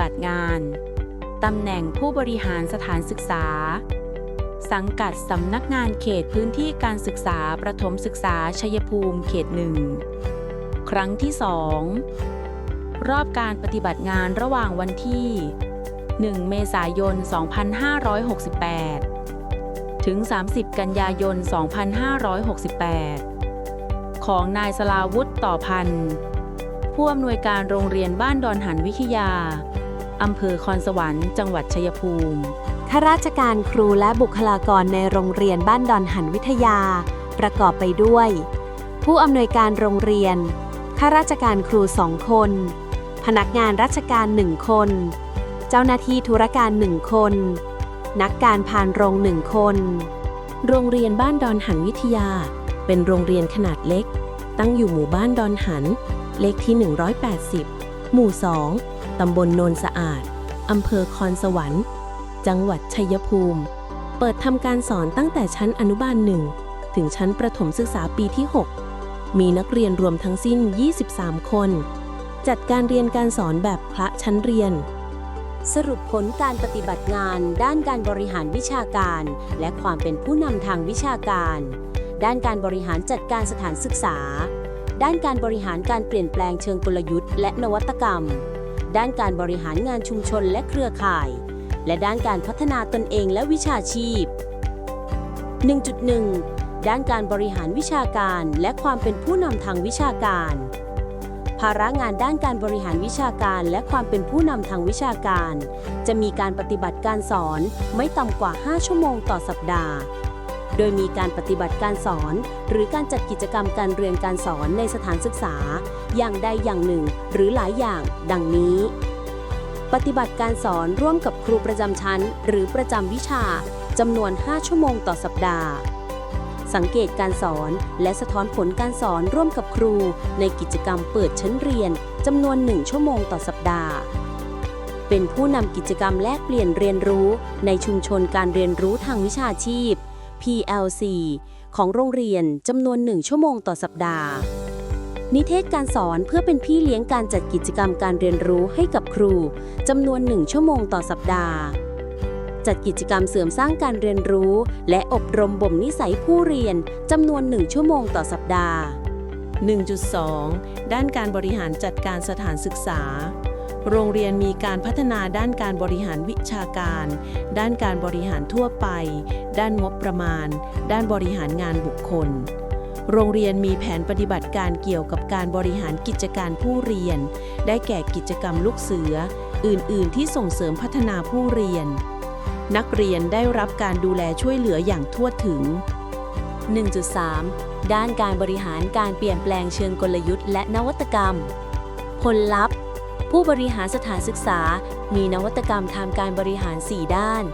บัติงานตำแหน่งผู้บริหารสถานศึกษา สังกัดสำนักงานเขตพื้นที่การศึกษาประถมศึกษาชัยภูมิเขตหนึ่งครั้งที่ 2 รอบการปฏิบัติงานระหว่างวันที่ 1 เมษายน 2568 ถึง 30 กันยายน 2568 ของนายสลาวุฒิต่อพันธ์ผู้อำนวยการโรงเรียนบ้านดอนหันวิทยา อำเภอคอนสวรรค์ จังหวัดชัยภูมิ ข้าราชการครูและบุคลากรในโรงเรียนบ้านดอนหันวิทยา ประกอบไปด้วย ผู้อำนวยการโรงเรียน ข้าราชการครูสองคน พนักงานราชการหนึ่งคน เจ้าหน้าที่ธุรการหนึ่งคน นักการพานโรงหนึ่งคน โรงเรียนบ้านดอนหันวิทยา เป็นโรงเรียนขนาดเล็ก ตั้งอยู่หมู่บ้านดอนหัน เลขที่ 180 หมู่ 2 ตำบลโนนสะอาด อำเภอคอนสวรรค์ จังหวัดชัยภูมิ เปิดทำการสอนตั้งแต่ชั้นอนุบาลหนึ่งถึงชั้นประถมศึกษาปีที่ 6 มีนักเรียนรวมทั้งสิ้น 23 คน จัดการเรียนการสอนแบบพระชั้นเรียน สรุปผลการปฏิบัติงานด้านการบริหารวิชาการ และความเป็นผู้นำทางวิชาการ ด้านการบริหารจัดการสถานศึกษา ด้านการบริหารการเปลี่ยนแปลงเชิงกลยุทธ์และนวัตกรรม ด้านการบริหารงานชุมชนและเครือข่าย และด้านการพัฒนาตนเองและวิชาชีพ 1.1 ด้านการบริหารวิชาการและความเป็นผู้นำทางวิชาการ ภาระงานด้านการบริหารวิชาการและความเป็นผู้นำทางวิชาการ จะมีการปฏิบัติการสอนไม่ต่ำกว่า 5 ชั่วโมงต่อสัปดาห์ โดยมีการปฏิบัติการสอน หรือการจัดกิจกรรมการเรียนการสอนในสถานศึกษา อย่างใดอย่างหนึ่ง หรือหลายอย่าง ดังนี้ ปฏิบัติการสอนร่วมกับครูประจำชั้น หรือประจำวิชาจำนวน 5 ชั่วโมงต่อสัปดาห์ สังเกตการสอนและสะท้อนผลการสอนร่วมกับครู ในกิจกรรมเปิดชั้นเรียนจำนวน 1 ชั่วโมงต่อสัปดาห์ เป็นผู้นำกิจกรรมแลกเปลี่ยนเรียนรู้ ในชุมชนการเรียนรู้ทางวิชาชีพ PLC ของโรงเรียนจำนวน 1 ชั่วโมงต่อสัปดาห์ นิเทศการสอนเพื่อเป็นพี่เลี้ยงการจัดกิจกรรมการเรียนรู้ให้กับครูจำนวน 1 ชั่วโมงต่อสัปดาห์ จัดกิจกรรมเสริมสร้างการเรียนรู้ และอบรมบ่มนิสัยผู้เรียนจำนวน 1 ชั่วโมงต่อสัปดาห์ 1.2 ด้านการบริหารจัดการสถานศึกษา โรงเรียนมีการพัฒนาด้านการบริหารวิชาการ ด้านการบริหารทั่วไป ด้านงบประมาณ ด้านบริหารงานบุคคล โรงเรียนมีแผนปฏิบัติการเกี่ยวกับการบริหารกิจการผู้เรียน ได้แก่กิจกรรมลูกเสือ อื่น ๆ ที่ส่งเสริมพัฒนาผู้เรียน นักเรียนได้รับการดูแลช่วยเหลืออย่างทั่วถึง 1.3 ด้านการบริหารการเปลี่ยนแปลงเชิงกลยุทธ์และนวัตกรรม ผลลัพธ์ ผู้บริหารสถานศึกษา มีนวัตกรรมทางการบริหาร 4 ด้าน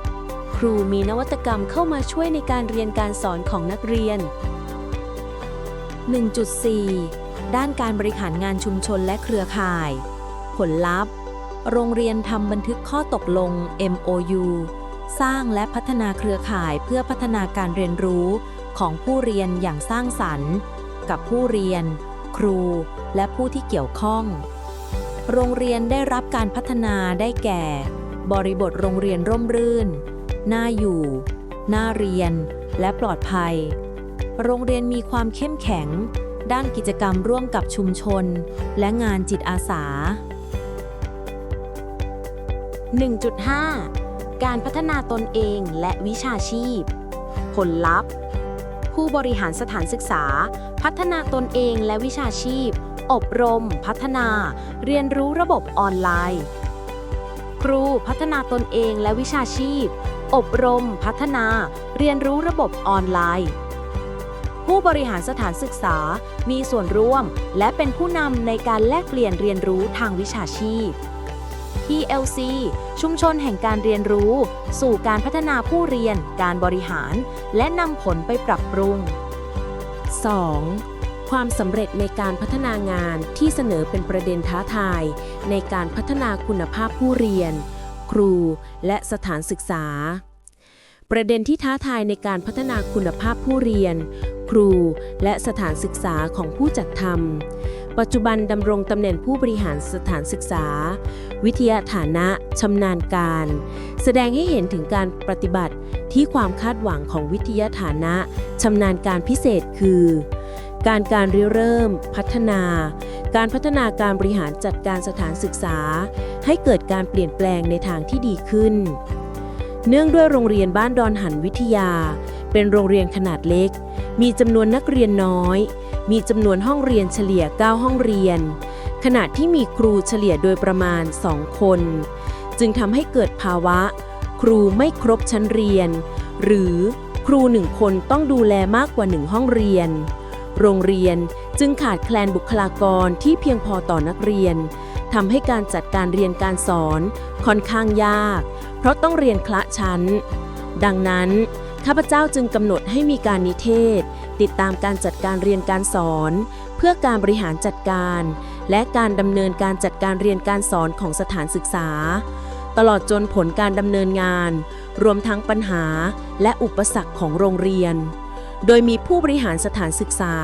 ครูมีนวัตกรรมเข้ามาช่วยในการเรียนการสอนของนักเรียน 1.4 ด้านการบริหารงานชุมชนและเครือข่าย ผลลัพธ์ โรงเรียนทำบันทึกข้อตกลง MOU สร้างและพัฒนาเครือข่ายเพื่อพัฒนาการเรียนรู้ของผู้เรียนอย่างสร้างสรรค์ กับผู้เรียน ครู และผู้ที่เกี่ยวข้อง โรงเรียนได้รับการพัฒนาได้แก่ บริบทโรงเรียนร่มรื่น น่าอยู่ น่าเรียน และปลอดภัย โรงเรียนมีความเข้มแข็ง ด้านกิจกรรมร่วมกับชุมชน และงานจิตอาสา 1.5 การพัฒนาตนเองและวิชาชีพ ผลลัพธ์ ผู้บริหารสถานศึกษา พัฒนาตนเองและวิชาชีพ อบรม พัฒนา เรียนรู้ระบบออนไลน์ ครูพัฒนาตนเองและวิชาชีพ อบรม พัฒนา เรียนรู้ระบบออนไลน์ ผู้บริหารสถานศึกษา มีส่วนร่วม และเป็นผู้นำในการแลกเปลี่ยนเรียนรู้ทางวิชาชีพ TLC ชุมชนแห่งการเรียนรู้ สู่การพัฒนาผู้เรียน การบริหาร และนำผลไปปรับปรุง 2. ความสำเร็จในการพัฒนางานที่เสนอเป็นประเด็นท้าทาย ในการพัฒนาคุณภาพผู้เรียน ครู และสถานศึกษา ประเด็นที่ท้าทายในการพัฒนาคุณภาพผู้เรียน ครู และสถานศึกษาของผู้จัดทำ ปัจจุบันดำรงตำแหน่งผู้บริหารสถานศึกษา วิทยาฐานะชำนาญการ แสดงให้เห็นถึงการปฏิบัติที่ความคาดหวังของวิทยาฐานะชำนาญการพิเศษคือ การการริเริ่ม พัฒนา การพัฒนาการบริหารจัดการสถานศึกษา ให้เกิดการเปลี่ยนแปลงในทางที่ดีขึ้น เนื่องด้วยโรงเรียนบ้านดอนหันวิทยา เป็นโรงเรียนขนาดเล็ก มีจำนวนนักเรียนน้อย มีจำนวนห้องเรียนเฉลี่ย 9 ห้องเรียน ขณะที่มีครูเฉลี่ยโดยประมาณ 2 คน จึงทำให้เกิดภาวะ ครูไม่ครบชั้นเรียน หรือครูหนึ่งคนต้องดูแลมากกว่าหนึ่งห้องเรียน โรงเรียนจึงขาดแคลนบุคลากรที่เพียงพอต่อนักเรียนทำให้การจัดการเรียนการสอนค่อนข้างยาก เพราะต้องเรียนคละชั้น ดังนั้น ข้าพเจ้าจึงกำหนดให้มีการนิเทศ ติดตามการจัดการเรียนการสอน เพื่อการบริหารจัดการ และการดำเนินการจัดการเรียนการสอนของสถานศึกษา ตลอดจนผลการดำเนินงาน รวมทั้งปัญหาและอุปสรรคของโรงเรียน โดยมีผู้บริหารสถานศึกษา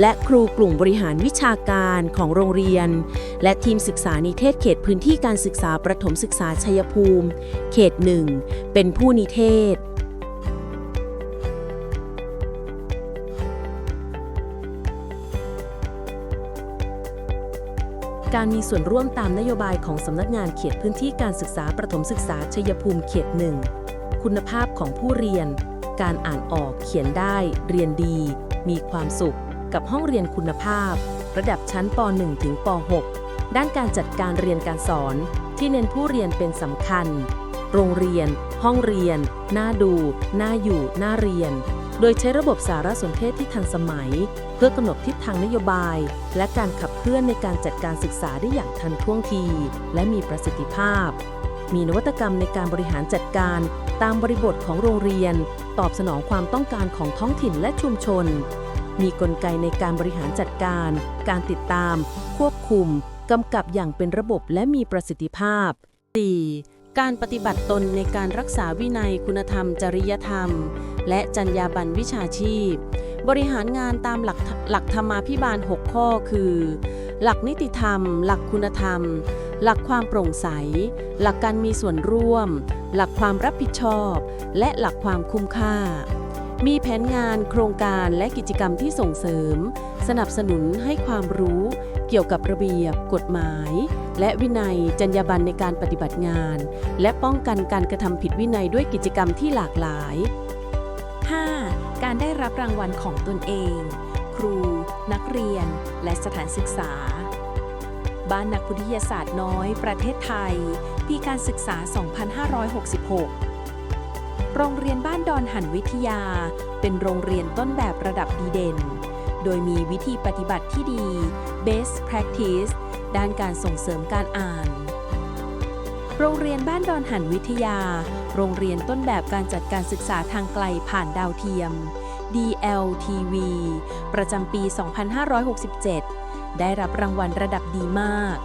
และครูกลุ่มบริหารวิชาการของโรงเรียน และทีมศึกษานิเทศเขตพื้นที่การศึกษาประถมศึกษาชัยภูมิ เขตหนึ่งเป็นผู้นิเทศ การมีส่วนร่วมตามนโยบายของสำนักงานเขตพื้นที่การศึกษาประถมศึกษาชัยภูมิเขตหนึ่งคุณภาพของผู้เรียน การอ่านออกเขียนได้ เรียนดี มีความสุข กับห้องเรียนคุณภาพ ระดับชั้นป .1 ถึงป .6 ด้านการจัดการเรียนการสอน ที่เน้นผู้เรียนเป็นสำคัญ โรงเรียน ห้องเรียน น่าดู น่าอยู่ น่าเรียน โดยใช้ระบบสารสนเทศที่ทันสมัย เพื่อกำหนดทิศทางนโยบาย และการขับเคลื่อนในการจัดการศึกษาได้อย่างทันท่วงที และมีประสิทธิภาพ มีนวัตกรรมในการบริหารจัดการ ตามบริบทของโรงเรียน ตอบสนองความต้องการของท้องถิ่นและชุมชน มีกลไกในการบริหารจัดการ การติดตาม ควบคุมกำกับอย่างเป็นระบบและมีประสิทธิภาพ 4. การปฏิบัติตนในการรักษาวินัยคุณธรรมจริยธรรม และจรรยาบรรณวิชาชีพ บริหารงานตามหลักหลักธรรมาภิบาล 6 ข้อคือ หลักนิติธรรม หลักคุณธรรม หลักความโปร่งใส หลักการมีส่วนร่วม หลักความรับผิดชอบ และหลักความคุ้มค่ามีแผนงานโครงการและกิจกรรมที่ส่งเสริม สนับสนุนให้ความรู้เกี่ยวกับระเบียบ กฎหมาย และวินัยจรรยาบรรณในการปฏิบัติงาน และป้องกันการกระทำผิดวินัยด้วยกิจกรรมที่หลากหลาย 5. การได้รับรางวัลของตนเอง ครู นักเรียน และสถานศึกษา บ้านนักวิทยาศาสตร์น้อย ประเทศไทย ปีการศึกษา 2566 โรงเรียนบ้านดอนหันวิทยา เป็นโรงเรียนต้นแบบระดับดีเด่น โดยมีวิธีปฏิบัติที่ดี best practice ด้านการส่งเสริมการอ่าน โรงเรียนบ้านดอนหันวิทยา โรงเรียนต้นแบบการจัดการศึกษาทางไกลผ่านดาวเทียม DLTV ประจำปี 2567 ได้รับรางวัลระดับดีมาก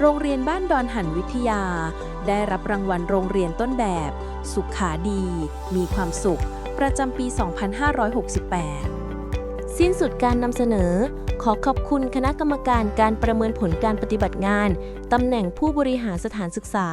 โรงเรียนบ้านดอนหันวิทยา ได้รับรางวัลโรงเรียนต้นแบบ สุขาดี มีความสุข ประจำปี 2568 สิ้นสุดการนำเสนอ ขอขอบคุณคณะกรรมการการประเมินผลการปฏิบัติงาน ตำแหน่งผู้บริหารสถานศึกษา